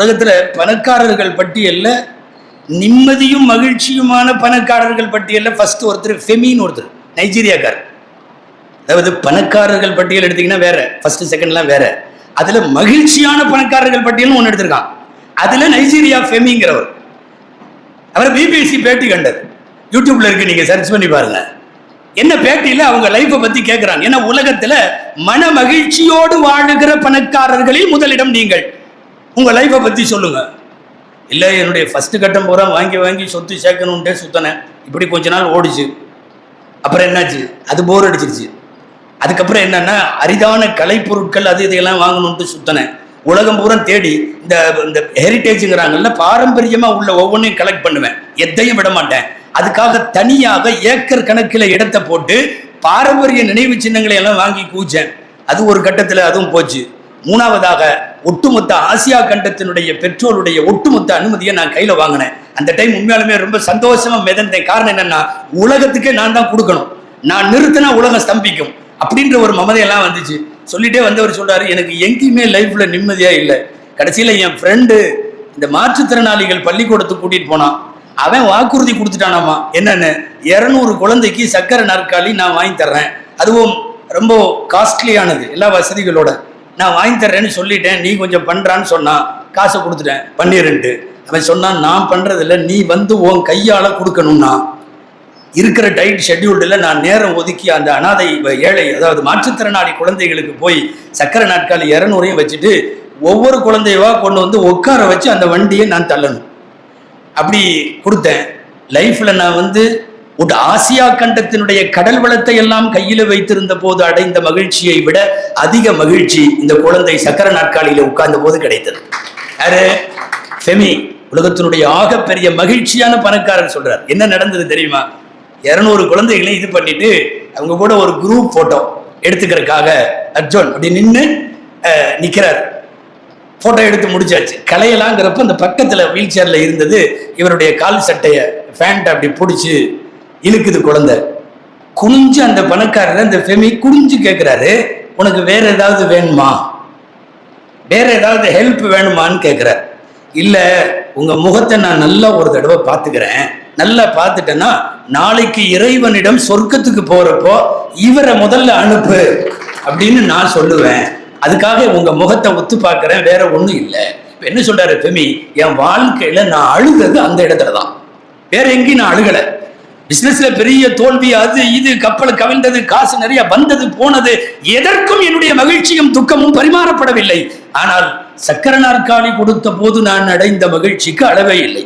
உலகத்துல பணக்காரர்கள் பட்டியல்ல நிம்மதியும் மகிழ்ச்சியுமான பணக்காரர்கள் பட்டியல்ல ஃபர்ஸ்ட் ஒருத்தர் ஃபெமின்னு ஒருத்தர் நைஜீரியாக்கார் அதாவது பணக்காரர்கள் பட்டியல் எடுத்தீங்கன்னா வேற ஃபர்ஸ்ட் செகண்ட்லாம் வேற. அதுல மகிழ்ச்சியான பணக்காரர்கள் பட்டியல்னு ஒன்று எடுத்திருக்கான். அதுல நைஜீரியா ஃபெமிங்கிறவர் அவர் பிபிசி பேட்டி கண்டது யூடியூப்ல இருக்கு நீங்க சர்ச் பண்ணி பாருங்க. என்ன பேட்டியில அவங்க லைஃப்பை பத்தி கேட்கிறாங்க ஏன்னா உலகத்துல மன மகிழ்ச்சியோடு வாழுகிற பணக்காரர்களில் முதலிடம் நீங்கள். உங்கள் லைஃப்பை பற்றி சொல்லுங்கள் இல்லை என்னுடைய ஃபஸ்ட்டு கட்டம் பூரா வாங்கி வாங்கி சொத்து சேர்க்கணுன்ட்டே சுத்தினேன். இப்படி கொஞ்ச நாள் ஓடிச்சு. அப்புறம் என்னாச்சு? அது போர் அடிச்சிருச்சு. அதுக்கப்புறம் என்னென்னா அரிதான கலைப்பொருட்கள் அது இதையெல்லாம் வாங்கணுன்ட்டு சுத்தினேன். உலகம் பூரா தேடி இந்த இந்த ஹெரிட்டேஜுங்கிறாங்கல்ல பாரம்பரியமாக உள்ள ஒவ்வொன்றையும் கலெக்ட் பண்ணுவேன். எதையும் விட மாட்டேன். அதுக்காக தனியாக ஏக்கர் கணக்கில் இடத்தை போட்டு பாரம்பரிய நினைவு சின்னங்களை எல்லாம் வாங்கி கூச்சேன். அது ஒரு கட்டத்தில் அதுவும் போச்சு. மூணாவதாக ஒட்டுமொத்த ஆசியா கண்டத்தினுடைய பெட்ரோலுடைய ஒட்டுமொத்த அனுமதியை நான் கையில வாங்கினேன். அந்த டைம் உண்மையாலுமே ரொம்ப சந்தோஷமா மிதந்தேன். காரணம் என்னன்னா உலகத்துக்கே நான் தான் கொடுக்கணும். நான் நிறுத்தினா உலகம் ஸ்தம்பிக்கும். அப்படின்ற ஒரு மமதையெல்லாம் வந்துச்சு. சொல்லிட்டே வந்தவர் சொல்றாரு எனக்கு எங்கேயுமே லைஃப்ல நிம்மதியா இல்லை. கடைசியில என் ஃப்ரெண்டு இந்த மாற்றுத்திறனாளிகள் பள்ளிக்கூடத்துக்கு கூட்டிட்டு போனான். அவன் வாக்குறுதி கொடுத்துட்டானாமா? என்னன்னு? இரநூறு குழந்தைக்கு சக்கரை நாற்காலி நான் வாங்கி தர்றேன். அதுவும் ரொம்ப காஸ்ட்லியானது எல்லா வசதிகளோட. நான் வாங்கி தர்றேன்னு சொல்லிட்டேன் நீ கொஞ்சம் பண்ணுறான்னு சொன்னான் காசை கொடுத்துட்டேன் பன்னிரெண்டு அவன் சொன்னான் நான் பண்ணுறதில்ல நீ வந்து உன் கையால் கொடுக்கணும்னா. இருக்கிற டைட் ஷெட்யூல்டில் நான் நேரம் ஒதுக்கி அந்த அனாதை ஏழை அதாவது மாற்றுத்திறனாளி குழந்தைகளுக்கு போய் சக்கரை நாட்காலி இரநூறையும் வச்சுட்டு ஒவ்வொரு குழந்தையவா கொண்டு வந்து உட்கார வச்சு அந்த வண்டியை நான் தள்ளணும். அப்படி கொடுத்தேன். லைஃப்பில் நான் வந்து ஒரு ஆசியா கண்டத்தினுடைய கடல் வளத்தை எல்லாம் கையில வைத்திருந்த போது அடைந்த மகிழ்ச்சியை விட அதிக மகிழ்ச்சி இந்த குழந்தை சக்கர நாற்காலியில உட்கார்ந்த போது கிடைத்தது. யாரு? ஃபெமி. உலகத்தினுடைய ஆகப்பெரிய மகிழ்ச்சியான பணக்காரர் சொல்றார். என்ன நடந்தது தெரியுமா? இருநூறு குழந்தைகளை இது பண்ணிட்டு அவங்க கூட ஒரு குரூப் போட்டோ எடுத்துக்கிறதுக்காக அர்ஜுன் அப்படி நின்று நிக்கிறார். போட்டோ எடுத்து முடிச்சாச்சு. கலையலாங்கிறப்ப அந்த பக்கத்துல வீல் சேர்ல இருந்தது இவருடைய கால் சட்டைய ஃபேண்ட் அப்படி பிடிச்சி இழுக்குது குழந்தை. குனிஞ்சு அந்த பணக்காரர் அந்த ஃபெமி குனிஞ்சு கேட்குறாரு உனக்கு வேற ஏதாவது வேணுமா? வேற ஏதாவது ஹெல்ப் வேணுமான்னு கேட்குறாரு இல்லை உங்கள் முகத்தை நான் நல்லா ஒரு தடவை பார்த்துக்கிறேன். நல்லா பார்த்துட்டேன்னா நாளைக்கு இறைவனிடம் சொர்க்கத்துக்கு போகிறப்போ இவரை முதல்ல அனுப்பு அப்படின்னு நான் சொல்லுவேன். அதுக்காக உங்கள் முகத்தை ஒத்து பார்க்குறேன் வேற ஒன்றும் இல்லை. இப்போ என்ன சொல்கிறாரு ஃபெமி என் வாழ்க்கையில் நான் அழுகிறது அந்த இடத்துல தான் வேற எங்கேயும் நான் அழுகலை. பிசினஸ்ல பெரிய தோல்வி அது இது கப்பல் கவிழ்ந்தது காசு நிறைய வந்தது போனது எதற்கும் என்னுடைய மகிழ்ச்சியும் துக்கமும் பரிமாறப்படவில்லை. ஆனால் சக்கர நாற்காலி கொடுத்த போது நான் அடைந்த மகிழ்ச்சிக்கு அளவே இல்லை.